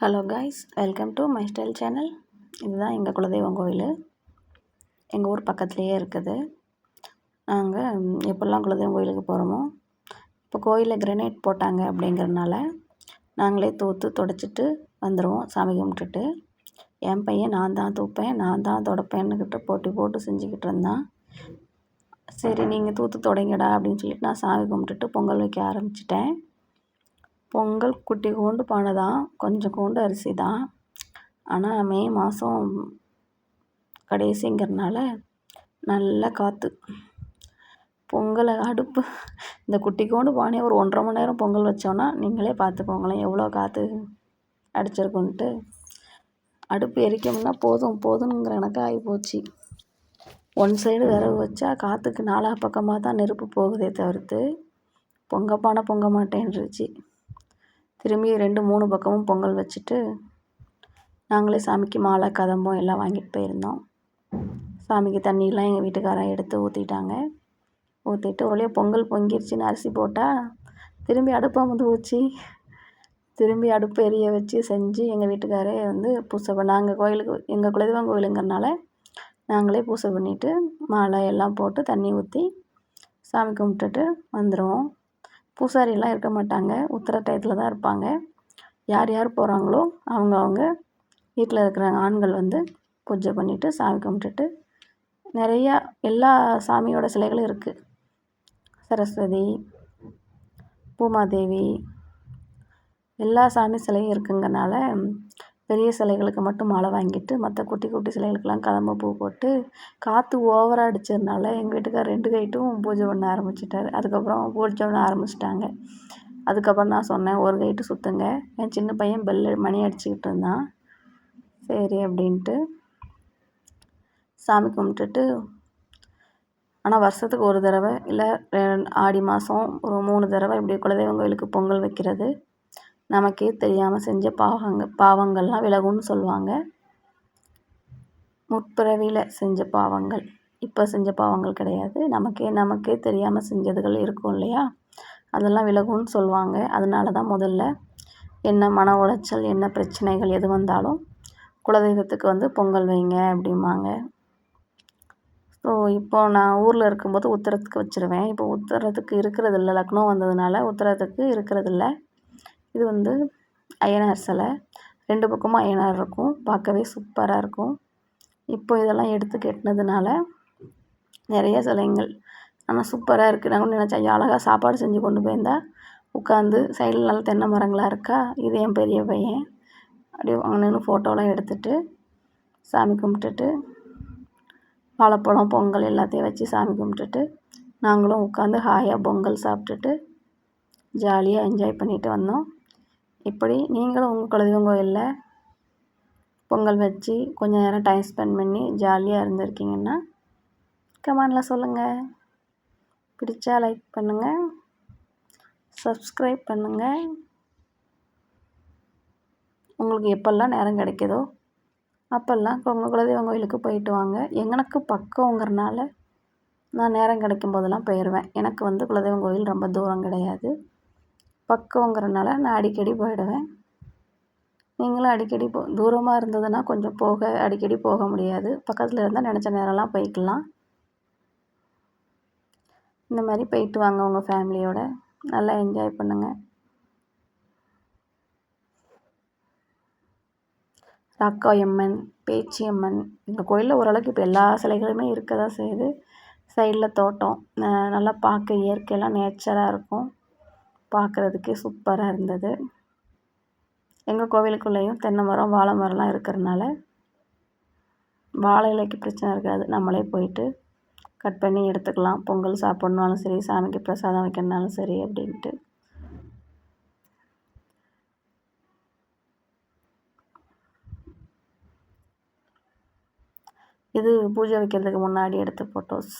Hello guys welcome to my style channel இதுதான் எங்கள் குலதெய்வம் கோயில். எங்கள் ஊர் பக்கத்துலேயே இருக்குது. நாங்கள் எப்போல்லாம் குலதெய்வம் கோயிலுக்கு போகிறோமோ இப்போ கோயிலில் கிரனைட் போட்டாங்க அப்படிங்கிறனால நாங்களே தூத்து தொடச்சிட்டு வந்துடுவோம் சாமி கும்பிட்டுட்டு. என் பையன் நான் தான் தூப்பேன் நான் தான் தொடப்பேன்னுக்கிட்ட போட்டி போட்டு செஞ்சுக்கிட்டு இருந்தான். சரி நீங்கள் தூத்து தொடங்கடா அப்படின்னு சொல்லிட்டு நான் சாமி கும்பிட்டுட்டு பொங்கல் வைக்க ஆரம்பிச்சிட்டேன். பொங்கல் குட்டி கூண்டு பானை தான் கொஞ்சம் கூண்டு அரிசி தான் ஆனால் மே மாதம் கடைசிங்கிறனால நல்ல காற்று பொங்கலை அடுப்பு இந்த குட்டி கூண்டு பானையை ஒரு ஒன்றரை மணி நேரம் பொங்கல் வச்சோன்னா நீங்களே பார்த்துக்கோங்களேன் எவ்வளோ காற்று அடிச்சிருக்குன்ட்டு. அடுப்பு எரிக்கணும்னா போதும் போதுங்கிற கணக்கு ஆகி போச்சு. ஒன் சைடு விறகு வச்சா காற்றுக்கு நாலா பக்கமாக தான் நெருப்பு போகுதே தவிர்த்து பொங்கப்பானை பானை பொங்க மாட்டேன்ருச்சு திரும்பி ரெண்டு மூணு பக்கமும் பொங்கல் வச்சுட்டு நாங்களே சாமிக்கு மாலை கதம்பம் எல்லாம் வாங்கிட்டு போயிருந்தோம். சாமிக்கு தண்ணியெலாம் எங்கள் வீட்டுக்காரன் எடுத்து ஊற்றிட்டாங்க ஊற்றிட்டு ஒரே பொங்கல் பொங்கிருச்சுன்னு அரிசி போட்டால் திரும்பி அடுப்பு வந்து ஊற்றி திரும்பி அடுப்பு எரிய வச்சு செஞ்சு எங்கள் வீட்டுக்காரே வந்து பூசை நாங்கள் கோயிலுக்கு எங்கள் குலதெய்வம் கோயிலுங்கிறனால நாங்களே பூஜை பண்ணிவிட்டு மாலை எல்லாம் போட்டு தண்ணி ஊற்றி சாமி கும்பிட்டுட்டு வந்துடுவோம் பூசாரிலாம் இருக்க மாட்டாங்க. உத்திர டயத்தில் தான் இருப்பாங்க. யார் யார் போகிறாங்களோ அவங்க அவங்க வீட்டில் இருக்கிற ஆண்கள் வந்து பூஜை பண்ணிவிட்டு சாமி கும்பிட்டுட்டு நிறையா எல்லா சாமியோட சிலைகளும் இருக்குது சரஸ்வதி பூமாதேவி எல்லா சாமி சிலையும் இருக்குங்கிறனால பெரிய சிலைகளுக்கு மட்டும் மாலை வாங்கிட்டு மற்ற குட்டி குட்டி சிலைகளுக்கெல்லாம் கதம்ப பூ போட்டு காற்று ஓவராக அடித்ததுனால எங்கள் வீட்டுக்கார் ரெண்டு கைட்டும் பூஜை பண்ண ஆரம்பிச்சிட்டாரு. அதுக்கப்புறம் பூஜை பண்ண ஆரம்பிச்சிட்டாங்க. அதுக்கப்புறம் நான் சொன்னேன் ஒரு கைட்டு சுற்றுங்க என் சின்ன பையன் பெல் மணி அடிச்சுக்கிட்டு இருந்தான். சரி அப்படின்ட்டு சாமி கும்பிட்டுட்டு ஆனால் வருஷத்துக்கு ஒரு தடவை இல்லை ஆடி மாதம் ஒரு மூணு தடவை இப்படி குலதெய்வம் கோயிலுக்கு பொங்கல் வைக்கிறது. நமக்கே தெரியாமல் செஞ்ச பாவங்க பாவங்கள்லாம் விலகும்னு சொல்லுவாங்க. முற்பிறவியில் செஞ்ச பாவங்கள். இப்போ செஞ்ச பாவங்கள் கிடையாது. நமக்கே நமக்கே தெரியாமல் செஞ்சதுகள் இருக்கும் இல்லையா? அதெல்லாம் விலகும்னு சொல்லுவாங்க. அதனால தான் முதல்ல என்ன மன உளைச்சல் என்ன பிரச்சனைகள் எது வந்தாலும் குலதெய்வத்துக்கு வந்து பொங்கல் வைங்க அப்படிம்பாங்க. ஸோ இப்போது நான் ஊரில் இருக்கும்போது உத்தரத்துக்கு வச்சுருவேன். இப்போ உத்தரத்துக்கு இருக்கிறதில்ல லக்னோ வந்ததுனால உத்தரத்துக்கு இருக்கிறதில்ல இது வந்து அய்யனார் சிலை. ரெண்டு பக்கமும் அய்யனார் இருக்கும். பார்க்கவே சூப்பராக இருக்கும். இப்போ இதெல்லாம் எடுத்து கெட்டினதுனால நிறைய சிலைங்கள் ஆனால் சூப்பராக இருக்குது நான் நினச்சா நினச்சேன் அழகாக சாப்பாடு செஞ்சு கொண்டு போயிருந்தா. உட்காந்து சைடில் நல்லா தென்னை மரங்களாக இருக்கா? இது என் பெரிய பையன். அப்படியே அங்கே ஃபோட்டோலாம் எடுத்துகிட்டு சாமி கும்பிட்டுட்டு வாழைப்பழம் பொங்கல் எல்லாத்தையும் வச்சு சாமி கும்பிட்டுட்டு நாங்களும் உட்காந்து ஹாயாக பொங்கல் சாப்பிட்டுட்டு ஜாலியாக என்ஜாய் பண்ணிட்டு வந்தோம். இப்படி நீங்களும் உங்கள் குலதெய்வம் கோயிலில் பொங்கல் வச்சு கொஞ்சம் நேரம் டைம் ஸ்பெண்ட் பண்ணி ஜாலியாக இருந்திருக்கீங்கன்னா கமெண்டில் சொல்லுங்கள் பிடிச்சா லைக் பண்ணுங்கள் சப்ஸ்கிரைப் பண்ணுங்கள் உங்களுக்கு எப்போல்லாம் நேரம் கிடைக்குதோ அப்போல்லாம் உங்கள் குலதெய்வம் கோயிலுக்கு போயிட்டு வாங்க. எனக்கு பக்கங்கிறனால நான் நேரம் கிடைக்கும் போதெல்லாம் போயிடுவேன் எனக்கு வந்து குலதெய்வம் கோயில் ரொம்ப தூரம் கிடையாது. பக்கங்கிறனால நான் அடிக்கடி போயிடுவேன். நீங்களும் அடிக்கடி போ தூரமாக இருந்ததுன்னா கொஞ்சம் போக அடிக்கடி போக முடியாது. பக்கத்தில் இருந்தால் நினச்ச நேரம்லாம் போய்க்கலாம். இந்த மாதிரி போயிட்டு வாங்க உங்கள் ஃபேமிலியோட. நல்லா என்ஜாய் பண்ணுங்கள் ராக்காயம்மன் பேச்சியம்மன் இந்த கோயிலில் ஓரளவுக்கு இப்போ எல்லா சிலைகளுமே இருக்க தான் செய்யுது. சைடில் தோட்டம் நல்லா பார்க்க இயற்கையெல்லாம் நேச்சராக இருக்கும். பார்க்குறதுக்கே சூப்பராக இருந்தது. எங்கள் கோவிலுக்குள்ளேயும் தென்னை மரம் வாழை மரம்லாம் இருக்கிறனால வாழை இலைக்கு பிரச்சனை இருக்காது. நம்மளே போயிட்டு கட் பண்ணி எடுத்துக்கலாம். பொங்கல் சாப்பிட்னாலும் சரி சாமிக்கு பிரசாதம் வைக்கணுனாலும் சரி அப்படின்ட்டு. இது பூஜை வைக்கிறதுக்கு முன்னாடி எடுத்த ஃபோட்டோஸ்